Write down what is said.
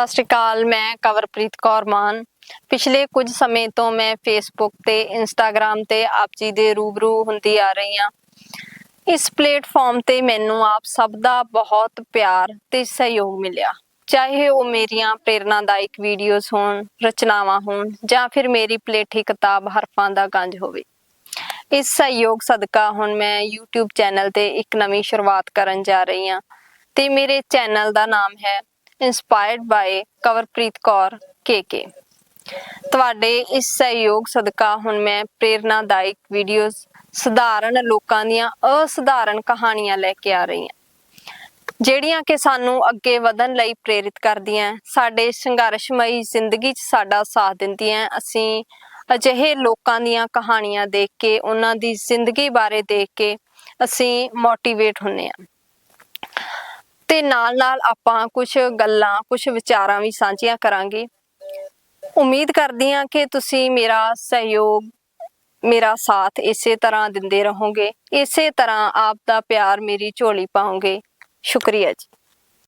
ਸਤਿ ਸ਼੍ਰੀ ਅਕਾਲ, ਮੈਂ ਕਵਰਪ੍ਰੀਤ ਕੌਰ ਮਾਨ। ਪਿਛਲੇ ਕੁਝ ਸਮੇਂ ਤੋਂ ਮੈਂ ਫੇਸਬੁੱਕ ਤੇ ਇੰਸਟਾਗ੍ਰam ਤੇ ਆਪ ਜੀ ਦੇ ਰੂਬਰੂ ਹੁੰਦੀ ਆ ਰਹੀ ਹਾਂ। ਇਸ ਪਲੇਟਫਾਰਮ ਤੇ ਮੈਨੂੰ ਆਪ ਸਭ ਦਾ ਬਹੁਤ ਪਿਆਰ ਤੇ ਸਹਿਯੋਗ ਮਿਲਿਆ। ਚਾਹੇ ਉਹ ਮੇਰੀਆਂ ਪ੍ਰੇਰਨਾਦਾਇਕ ਵੀਡੀਓਜ਼ ਹੋਣ, ਰਚਨਾਵਾਂ ਹੋਣ, ਜਾਂ ਫਿਰ ਮੇਰੀ ਪਲੇਠੀ ਕਿਤਾਬ ਹਰਫਾਂ ਦਾ ਗੰਜ ਹੋਵੇ। ਇਸ ਸਹਿਯੋਗ ਸਦਕਾ ਹੁਣ ਮੈਂ YouTube ਚੈਨਲ ਤੇ ਇੱਕ ਨਵੀਂ ਸ਼ੁਰੂਆਤ ਕਰਨ ਜਾ ਰਹੀ ਹਾਂ ਤੇ ਮੇਰੇ ਚੈਨਲ ਦਾ ਨਾਮ ਹੈ inspired by Kawarpreet Kaur KK ਤੁਹਾਡੇ ਇਸ ਸਹਿਯੋਗ ਸਦਕਾ ਹੁਣ ਮੈਂ ਪ੍ਰੇਰਨਾਦਾਇਕ ਵੀਡੀਓਜ਼ ਸਧਾਰਨ ਲੋਕਾਂ ਦੀਆਂ ਅਸਧਾਰਨ ਕਹਾਣੀਆਂ ਲੈ ਕੇ ਆ ਰਹੀ ਹਾਂ। ਜਿਹੜੀਆਂ ਕਿ ਸਾਨੂੰ ਅੱਗੇ ਵਧਣ ਲਈ ਪ੍ਰੇਰਿਤ ਕਰਦੀਆਂ, ਸਾਡੇ ਸੰਘਰਸ਼ਮਈ ਜ਼ਿੰਦਗੀ 'ਚ ਸਾਡਾ ਸਾਥ ਦਿੰਦੀਆਂ, ਅਸੀਂ ਅਜਿਹੇ ਲੋਕਾਂ ਦੀਆਂ ਕਹਾਣੀਆਂ ਦੇਖ ਕੇ, ਉਹਨਾਂ ਦੀ ਜ਼ਿੰਦਗੀ ਬਾਰੇ ਦੇਖ ਕੇ ਅਸੀਂ ਮੋਟੀਵੇਟ ਹੁੰਨੇ ਆ ਤੇ ਨਾਲ ਨਾਲ ਆਪਾਂ ਕੁਝ ਗੱਲਾਂ ਕੁਝ ਵਿਚਾਰਾਂ ਵੀ ਸਾਂਝੀਆਂ ਕਰਾਂਗੇ। ਉਮੀਦ ਕਰਦੀ ਹਾਂ ਕਿ ਤੁਸੀਂ ਮੇਰਾ ਸਹਿਯੋਗ, ਮੇਰਾ ਸਾਥ ਇਸੇ ਤਰ੍ਹਾਂ ਦਿੰਦੇ ਰਹੋਗੇ। ਇਸੇ ਤਰ੍ਹਾਂ ਆਪ ਦਾ ਪਿਆਰ ਮੇਰੀ ਝੋਲੀ ਪਾਉਂਗੇ। ਸ਼ੁਕਰੀਆ ਜੀ।